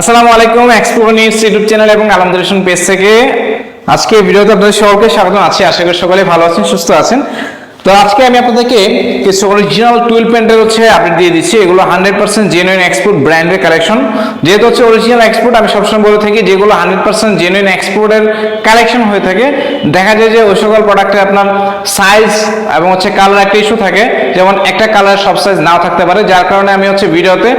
আসসালামু আলাইকুম expo news YouTube channel এবং আলহামদুলিল্লাহ পেজ থেকে আজকে ভিডিওতে আপনাদের সকলকে স্বাগত আছি। আশা করি সকলে ভালো আছেন, সুস্থ আছেন। তো আজকে আমি আপনাদেরকে কিছু অরিজিনাল টুয়েলভ প্যান্টের হচ্ছে আপডেট দিয়ে দিচ্ছি। এগুলো হান্ড্রেড পার্সেন্ট জেনুইন এক্সপোর্ট ব্র্যান্ডের কালেকশন যেহেতু হচ্ছে অরিজিনাল এক্সপোর্ট আমি সবসময় বলে থাকি, যেগুলো হান্ড্রেড পার্সেন্ট জেনুইন এক্সপোর্টের কালেকশন হয়ে থাকে, দেখা যায় যে ওই সকল প্রোডাক্টে আপনার সাইজ এবং হচ্ছে কালার একটা ইস্যু থাকে। যেমন একটা কালার সব সাইজ নাও থাকতে পারে, যার কারণে আমি হচ্ছে ভিডিওতে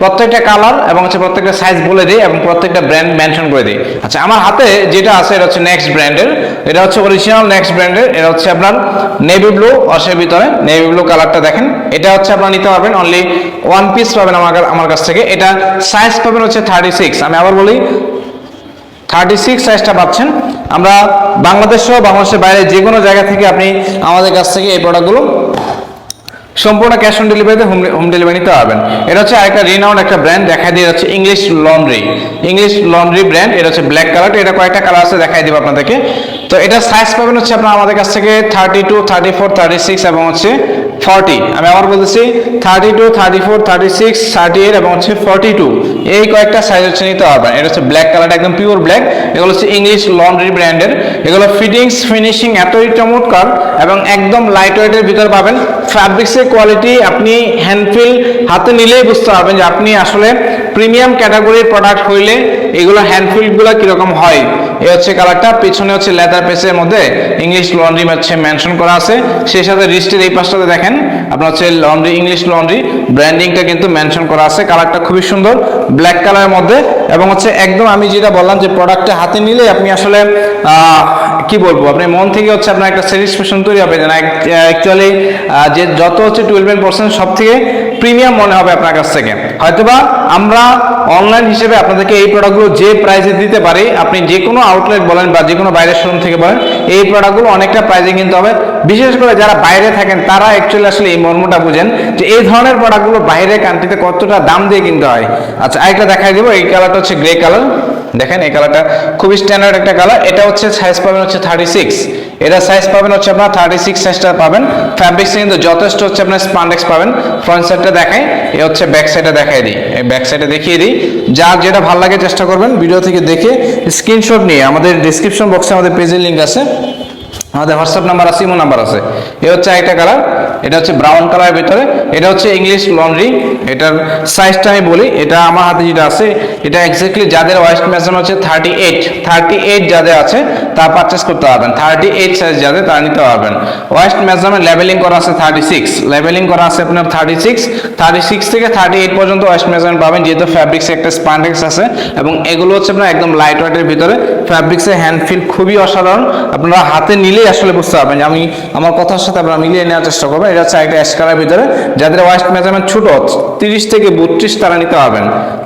প্রত্যেকটা কালার এবং হচ্ছে প্রত্যেকটা সাইজ বলে দিই এবং প্রত্যেকটা ব্র্যান্ড মেনশন করে দিই। আচ্ছা আমার হাতে যেটা আছে এটা হচ্ছে নেক্সট ব্র্যান্ডের এটা হচ্ছে অরিজিনাল নেক্সট ব্র্যান্ডের এটা হচ্ছে আপনার নেভি ব্লু অসের ভিতরে। নেভি ব্লু কালারটা দেখেন। এটা হচ্ছে আপনারা নিতে পারবেন অনলি ওয়ান পিস পাবেন আমার আমার কাছ থেকে। এটা সাইজ পাবেন হচ্ছে থার্টি সিক্স আমি আবার বলি থার্টি সিক্স সাইজটা পাচ্ছেন। আমরা বাংলাদেশ সহ বাংলাদেশের বাইরে যে কোনো জায়গা থেকে আপনি আমাদের কাছ থেকে এই প্রোডাক্টগুলো সম্পূর্ণ ক্যাশ অন ডেলিভারিতে হোম হোম ডেলিভারি নিতে পারবেন। এটা হচ্ছে আরেকটা রিনাউন্ড একটা ব্র্যান্ড দেখা দিয়ে যাচ্ছে English laundry English laundry brand এটা হচ্ছে ব্ল্যাক কালার এটা কয়েকটা কালার আছে, দেখাই দেবো আপনাদেরকে। তো এটা সাইজ পাবেন হচ্ছে আপনার আমাদের কাছ থেকে thirty two thirty four thirty six এবং হচ্ছে ফর্টি। আমি আবার বলতেছি thirty two thirty four thirty six thirty eight এবং হচ্ছে ফর্টি টু এই কয়েকটা সাইজ হচ্ছে নিতে হবে। এটা হচ্ছে ব্ল্যাক কালারটা একদম পিওর ব্ল্যাক এগুলো হচ্ছে ইংলিশ লন্ড্রি ব্র্যান্ডের এগুলো ফিটিংস ফিনিশিং এতই চমৎকার এবং একদম লাইট ওয়েটের ভিতর পাবেন। ফ্যাব্রিক্সের কোয়ালিটি আপনি হ্যান্ডফিল হাতে নিলেই বুঝতে পারবেন যে আপনি আসলে প্রিমিয়াম ক্যাটাগরির প্রোডাক্ট হইলে এগুলো হ্যান্ডফিলগুলো কীরকম হয়। এই হচ্ছে কালারটা পিছনে হচ্ছে লেদার পেসের মধ্যে ইংলিশ লন্ড্রি হচ্ছে মেনশন করা আছে। সেই সাথে রিস্টের এই পাশটাতে দেখেন, আপনার হচ্ছে লন্ড্রি ইংলিশ লন্ড্রি ব্র্যান্ডিংটা কিন্তু মেনশন করা আছে। কালারটা খুবই সুন্দর ব্ল্যাক কালারের মধ্যে। এবং হচ্ছে একদম আমি যেটা বললাম যে প্রোডাক্টটা হাতে নিলে আপনি আসলে কি বলব, আপনি মন থেকে হচ্ছে আপনার একটা স্যাটিসফ্যাকশন তৈরি হবে যে অ্যাকচুয়ালি যে যত হচ্ছে টুয়েলভ পার্সেন্ট সব থেকে প্রিমিয়াম মনে হবে আপনার কাছ থেকে। হয়তোবা আমরা অনলাইন হিসেবে আপনাদেরকে এই প্রোডাক্টগুলো যে প্রাইসে দিতে পারি, আপনি যে কোনো আউটলেট বলেন বা যে কোনো বাইরের শোরুম থেকে বলেন, এই প্রোডাক্টগুলো অনেকটা প্রাইজে কিনতে হবে। বিশেষ করে যারা বাইরে থাকেন, তারা অ্যাকচুয়ালি আসলে এই মর্মটা বুঝেন যে এই ধরনের প্রোডাক্টগুলো বাইরের কান্ট্রিতে কতটা দাম দিয়ে কিনতে হয়। আচ্ছা আরেকটা দেখাই দেবো, এই কালারটা হচ্ছে গ্রে কালার দেখেন এই কালারটা খুবই স্ট্যান্ডার্ড একটা কালার এটা হচ্ছে সাইজ পাবেন হচ্ছে থার্টি সিক্স এটা সাইজ পাবেন হচ্ছে আপনার থার্টি সিক্স সাইজটা পাবেন। ফ্যাব্রিক্স কিন্তু যথেষ্ট হচ্ছে আপনার স্পান্ডেক্স পাবেন। ফ্রন্ট সাইডটা দেখাই, এ হচ্ছে ব্যাক সাইডটা দেখাই দিই। এই ব্যাক সাইডে দেখিয়ে দিই। যার যেটা ভালো লাগে চেষ্টা করবেন ভিডিও থেকে দেখে স্ক্রিনশট নিয়ে আমাদের ডিসক্রিপশন বক্সে আমাদের পেজের লিঙ্ক আছে। আমাদের হোয়াটসঅ্যাপ নাম্বার আছে, ইমো নাম্বার আছে। এ হচ্ছে একটা কালার এটা হচ্ছে ব্রাউন কালারের ভিতরে। এটা হচ্ছে ইংলিশ লন্ড্রি এটার সাইজটা আমি বলি, এটা আমার হাতে যেটা আছে, এটা এক্স্যাক্টলি যাদের ওয়েস্ট মেজারমেন্ট হচ্ছে থার্টি এইট থার্টি এইট যাদের আছে তা পারচেস করতে পারবেন। থার্টি এইট সাইজ যাদের, তারা নিতে পারবেন। ওয়েস্ট মেজারমেন্ট লেভেলিং করা আছে থার্টি সিক্স লেভেলিং করা আছে আপনার থার্টি সিক্স থার্টি সিক্স থেকে থার্টি এইট পর্যন্ত ওয়েস্ট মেজারমেন্ট পাবেন, যেহেতু ফ্যাব্রিক্সে একটা স্পান্ডেক্স আছে এবং এগুলো হচ্ছে আপনার একদম লাইট ওয়েটের ভিতরে। ফ্যাব্রিক্সের হ্যান্ড ফিল খুবই অসাধারণ। আপনারা হাতে নিলেই আসলে বুঝতে পারবেন আমি, আমার কথার সাথে আপনারা মিলিয়ে নেওয়ার চেষ্টা করবেন। এটা হচ্ছে একটা স্কারের ভিতরে। যাদের ওয়েস্ট মেজারমেন্ট ছোট, তিরিশ থেকে বত্রিশ তারা নিতে পারবেন।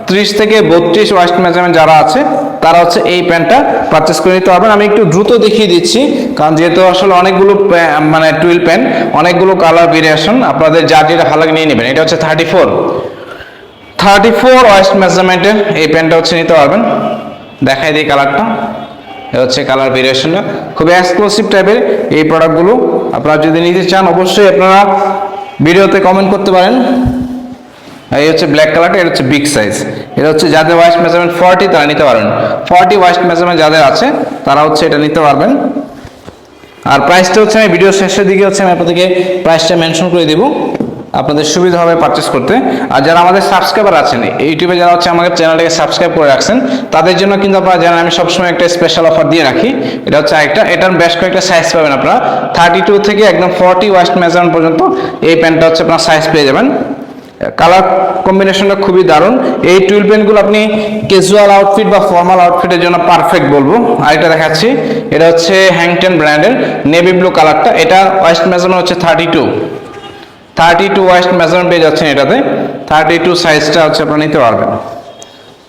ত্রিশ থেকে বত্রিশ ওয়েস্ট মেজারমেন্ট যারা আছে তারা হচ্ছে এই প্যান্টটা পারচেস করে নিতে পারবেন। আমি একটু দ্রুত দেখিয়ে দিচ্ছি, কারণ যেহেতু আসলে অনেকগুলো মানে টুইল প্যান্ট অনেকগুলো কালার ভেরিয়েশন আপনাদের যার যেটা ভালো নিয়ে নেবেন। এটা হচ্ছে thirty four thirty four waist মেজারমেন্টের এই প্যান্টটা হচ্ছে নিতে পারবেন। দেখাই দিই কালারটা হচ্ছে কালার ভেরিয়েশনটা খুবই এক্সক্লুসিভ টাইপের এই প্রোডাক্টগুলো আপনারা যদি নিতে চান, অবশ্যই আপনারা ভিডিওতে কমেন্ট করতে পারেন। এই হচ্ছে ব্ল্যাক কালারটা এটা হচ্ছে বিগ সাইজ এটা হচ্ছে যাদের ওয়াইস্ট মেজারমেন্ট ফর্টি তারা নিতে পারবেন। ফর্টি ওয়াইস্ট মেজারমেন্ট যাদের আছে, তারা হচ্ছে এটা নিতে পারবেন। আর প্রাইসটা হচ্ছে আমি ভিডিও শেষের দিকে হচ্ছে আমি আপনাদেরকে প্রাইসটা মেনশন করে দেবো। আপনাদের সুবিধা হবে পারচেস করতে। আর যারা আমাদের সাবস্ক্রাইবার আছেন, ইউটিউবে যারা হচ্ছে আমাদের চ্যানেলটাকে সাবস্ক্রাইব করে রাখছেন, তাদের জন্য কিন্তু আপনারা জানেন, আমি সবসময় একটা স্পেশাল অফার দিয়ে রাখি। এটা হচ্ছে একটা এটার বেশ কয়েকটা সাইজ পাবেন আপনারা। থার্টি টু থেকে একদম ফর্টি ওয়াস্ট মেজারমেন্ট পর্যন্ত এই প্যান্টটা হচ্ছে আপনার সাইজ পেয়ে যাবেন। কালার কম্বিনেশনটা খুবই দারুণ। এই টুইল পেনগুলো আপনি ক্যাজুয়াল আউটফিট বা ফর্মাল আউটফিটের জন্য পারফেক্ট বলব। আরেকটা দেখাচ্ছি। এটা হচ্ছে হ্যাংটেন ব্র্যান্ডের নেভি ব্লু কালারটা এটা ওয়েস্ট মেজারমেন্ট হচ্ছে thirty two thirty two waist measurement পেয়ে যাচ্ছেন এটাতে। থার্টি টু সাইজটা হচ্ছে আপনারা নিতে পারবেন।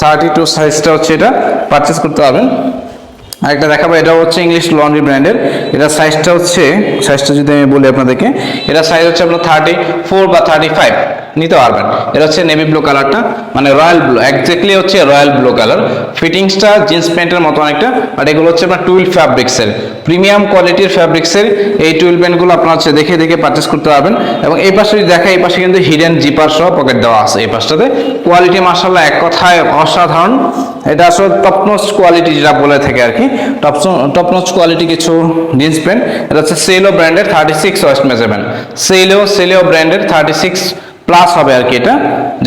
থার্টি টু সাইজটা হচ্ছে এটা। পারচেস করতে পারবেন। আরেকটা দেখাবো এটা হচ্ছে ইংলিশ লন্ড্রি ব্র্যান্ডের এটা সাইজটা হচ্ছে সাইজটা যদি আমি বলি আপনাদেরকে, এটা সাইজ হচ্ছে আপনার থার্টি ফোর বা থার্টি ফাইভ নিতে পারবেন। এটা হচ্ছে নেভি ব্লু কালারটা মানে রয়্যাল ব্লু একজাক্টলি হচ্ছে রয়্যাল ব্লু কালার ফিটিংসটা জিন্স প্যান্টের মতো অনেকটা, আর এগুলো হচ্ছে আপনার টুইল ফ্যাব্রিক্সের প্রিমিয়াম কোয়ালিটির ফ্যাব্রিক্সের এই টুইল প্যান্টগুলো আপনার হচ্ছে দেখে দেখে পারচেস করতে পারবেন। এবং এই পাশে যদি দেখা এই পাশে কিন্তু হিডেন জিপার সহ পকেট দেওয়া আছে এই পাশটাতে। কোয়ালিটি মার্শাল্লাহ এক কথায় অসাধারণ। এটা আসলে টপনোচ কোয়ালিটি যেটা বলে থাকে আর কি। টপনোচ কোয়ালিটি কিছু জিন্স প্যান্ট এটা হচ্ছে সেলো ব্র্যান্ডের thirty six waist measurement Cello Cello ব্র্যান্ডের থার্টি সিক্স প্লাস হবে আর কি এটা।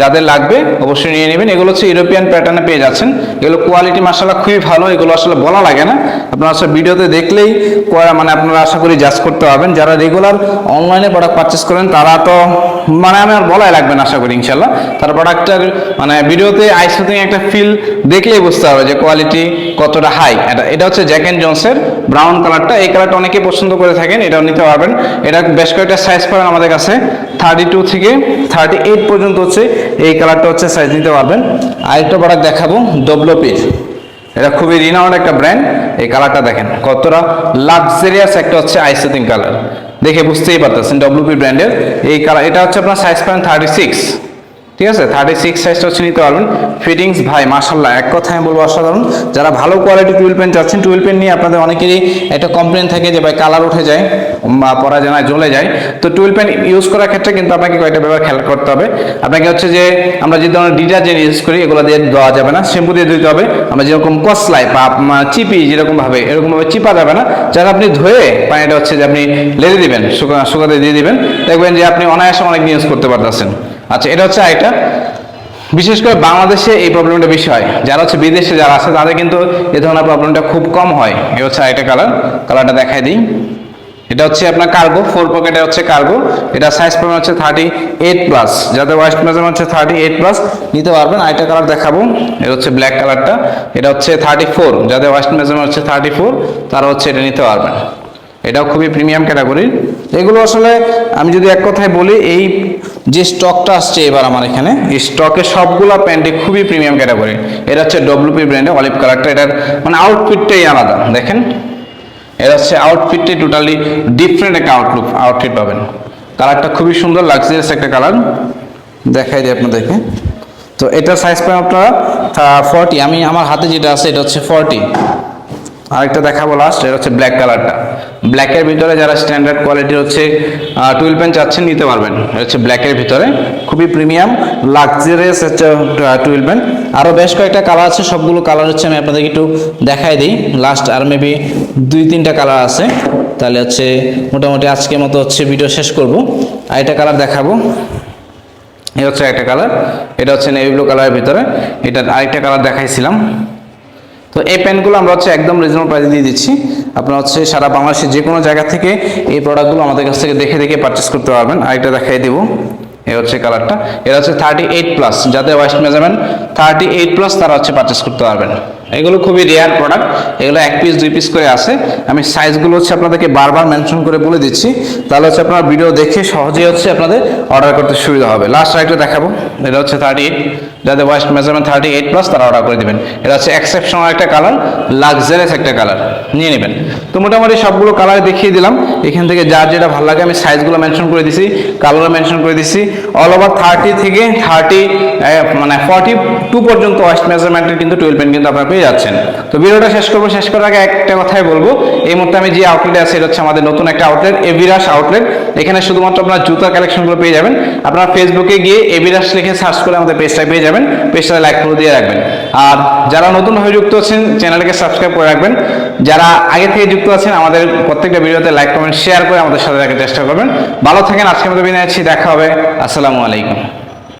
যাদের লাগবে অবশ্যই নিয়ে নেবেন। এগুলো হচ্ছে ইউরোপিয়ান প্যাটার্নে পেয়ে যাচ্ছেন। এগুলো কোয়ালিটি মাসাল্লাহ খুবই ভালো। এগুলো আসলে বলা লাগে না। আপনারা আসলে ভিডিওতে দেখলেই মানে আপনারা আশা করি জাজ করতে পারবেন। যারা রেগুলার অনলাইনে প্রোডাক্ট পারচেস করেন, তারা তো মানে আমি আর বলাই লাগবে না আশা করি ইনশাল্লাহ তারা প্রোডাক্টটার মানে ভিডিওতে আইসুতিং একটা ফিল দেখলেই বুঝতে হবে যে কোয়ালিটি কতটা হাই এটা এটা হচ্ছে জ্যাক অ্যান্ড জন্সের ব্রাউন কালারটা এই কালারটা অনেকে পছন্দ করে থাকেন, এটাও নিতে পারবেন। এটা বেশ কয়েকটা সাইজ পাবেন আমাদের কাছে। থার্টি টু থেকে থার্টি এইট পর্যন্ত হচ্ছে, এই কালারটা হচ্ছে সাইজ নিতে পারবেন। আরেকটা প্রোডাক্ট দেখাবো ডব্লপির এটা খুবই রিনাউন্ড একটা ব্র্যান্ড এই কালারটা দেখেন, কতটা লাক্সারিয়াস একটা হচ্ছে আইসেটিং কালার দেখে বুঝতেই পারতেছেন ডব্লিউপি ব্র্যান্ডের এই কালার এটা হচ্ছে আপনার সাইজ পাবেন থার্টি সিক্স ঠিক আছে? থার্টি সিক্স সাইজটা হচ্ছে নিতে পারবেন। ফিটিংস ভাই মার্শাল্লাহ এক কথায় আমি বলব অসাধারণ। যারা ভালো কোয়ালিটি টুয়েল পেন চাচ্ছেন টুয়েল পেন নিয়ে আপনাদের অনেকেরই একটা কমপ্লেন থাকে যে, ভাই কালার উঠে যায় বা পরা না জ্বলে যায়। তো টুয়েল পেন ইউজ করার ক্ষেত্রে কিন্তু আপনাকে কয়েকটা ব্যাপার খেয়াল করতে হবে। আপনাকে হচ্ছে যে, আমরা যে ধরনের ডিটারজেন্ট ইউজ করি, এগুলো দিয়ে দেওয়া যাবে না। শ্যাম্পু দিয়ে দিতে হবে। আমরা যেরকম কসলাই বা চিপি যেরকম ভাবে এরকম চিপা যাবে না। যারা আপনি ধুয়ে পানিটা হচ্ছে যে আপনি লেগে দিবেন, শুকা শুকাতে দিয়ে দিবেন, দেখবেন যে আপনি অনায়াসে অনেক ইউজ করতে পারতেছেন। আচ্ছা এটা হচ্ছে আরেকটা। বিশেষ করে বাংলাদেশে এই প্রবলেমটা বেশি হয়। যারা হচ্ছে বিদেশে যারা আছে, তাদের কিন্তু এ ধরনের প্রবলেমটা খুব কম হয়। এ হচ্ছে আরেকটা কালার কালারটা দেখাই দিই। এটা হচ্ছে আপনার কার্গো ফোর পকেটে হচ্ছে কার্গো এটা সাইজ পাবেন হচ্ছে থার্টি এইট প্লাস যাদের ওয়েস্ট মেজারমেন্ট হচ্ছে থার্টি এইট প্লাস নিতে পারবেন। আরেকটা কালার দেখাবো। এটা হচ্ছে ব্ল্যাক কালারটা এটা হচ্ছে থার্টি ফোর যাদের ওয়েস্ট মেজারমেন্ট হচ্ছে থার্টি ফোর তারা হচ্ছে এটা নিতে পারবেন। এটাও খুবই প্রিমিয়াম ক্যাটাগরির এগুলো আসলে আমি যদি এক কথায় বলি, এই যে স্টকটা আসছে এবার আমার এখানে, এই স্টকের সবগুলো প্যান্টে খুবই প্রিমিয়াম ক্যাটাগরি এটা হচ্ছে ডব্লিউপি ব্র্যান্ডে অলিভ কালারটা এটার মানে আউটফিটটাই আলাদা, দেখেন। এটা হচ্ছে আউটফিটটাই টোটালি ডিফারেন্ট একটা আউটলুক আউটফিট পাবেন। কালারটা খুবই সুন্দর লাক্সারিয়াস একটা কালার দেখাই দিই আপনাদেরকে। তো এটা সাইজ পাবেন আপনারা ফর্টি আমি, আমার হাতে যেটা আছে, এটা হচ্ছে ফর্টি আরেকটা দেখাবো লাস্ট এটা হচ্ছে ব্ল্যাক কালারটা ব্ল্যাকের ভিতরে যারা স্ট্যান্ডার্ড কোয়ালিটির হচ্ছে টুয়েলভ পেন চাচ্ছেন, নিতে পারবেন। এটা হচ্ছে ব্ল্যাকের ভিতরে। খুবই প্রিমিয়াম লাক্সারিয়াস হচ্ছে টুয়েলভ পেন আরও বেশ কয়েকটা কালার আছে, সবগুলো কালার হচ্ছে আমি আপনাদেরকে একটু দেখাই দিই। লাস্ট আর মেবি দুই, তিনটা কালার আছে। তাহলে হচ্ছে মোটামুটি আজকের মতো হচ্ছে ভিডিও শেষ করব। আরেকটা কালার দেখাবো। এটা হচ্ছে একটা কালার এটা হচ্ছে নেভি ব্লু কালারের ভিতরে। এটা আরেকটা কালার দেখাইছিলাম। তো এই প্যান্টগুলো আমরা হচ্ছে একদম রিজনেবল প্রাইসে দিয়ে দিচ্ছি। আপনারা হচ্ছে সারা বাংলাদেশের যে কোনো জায়গা থেকে এই প্রোডাক্টগুলো আমাদের কাছ থেকে দেখে দেখে পারচেস করতে পারবেন। আরেকটা দেখাই দেবো এ হচ্ছে কালারটা এটা হচ্ছে থার্টি এইট প্লাস যাদের waist measurement thirty eight plus তারা হচ্ছে পারচেস করতে পারবেন। এগুলো খুবই রেয়ার প্রোডাক্ট এগুলো এক পিস দুই পিস করে আছে। আমি সাইজগুলো হচ্ছে আপনাদেরকে বারবার মেনশন করে বলে দিচ্ছি। তাহলে হচ্ছে আপনারা ভিডিও দেখে সহজেই হচ্ছে আপনাদের অর্ডার করতে সুবিধা হবে। লাস্ট আরেকটা দেখাবো। এটা হচ্ছে থার্টি এইট যাদের waist measurement thirty eight plus তারা অর্ডার করে দেবেন। এটা হচ্ছে এক্সেপশনাল একটা কালার লাক্সারিয়াস একটা কালার নিয়ে নেবেন। তো মোটামুটি সবগুলো কালার দেখিয়ে দিলাম। এখান থেকে যার যেটা ভালো লাগে, আমি সাইজগুলো মেনশন করে দিছি কালারও মেনশন করে দিছি। অল ওভার থার্টি থেকে থার্টি মানে ফর্টি টু পর্যন্ত ওয়েস্ট মেজারমেন্টের কিন্তু টুয়েলভ পেন কিন্তু আপনারা পেয়ে যাচ্ছেন। তো ভিডিওটা শেষ করব, শেষ করার আগে একটা কথাই বলব। এই মুহূর্তে আমি যে আউটলেট আছি, এটা হচ্ছে আমাদের নতুন একটা আউটলেট এভিরাস আউটলেট এখানে শুধুমাত্র আপনার জুতার কালেকশনগুলো পেয়ে যাবেন। আপনারা ফেসবুকে গিয়ে এভিরাস লিখে সার্চ করে আমাদের পেজটা পেয়ে যাবেন। পেজটা লাইক করে দিয়ে রাখবেন। আর যারা নতুন হয়ে যুক্ত আছেন চ্যানেলকে সাবস্ক্রাইব করে রাখবেন। যারা আগে থেকে যুক্ত আছেন, আমাদের প্রত্যেকটা ভিডিওতে লাইক কমেন্ট শেয়ার করে আমাদের সাথে রাখার চেষ্টা করবেন। ভালো থাকেন, আজকের মতো বিদায় নিচ্ছি, দেখা হবে। আসসালামু আলাইকুম।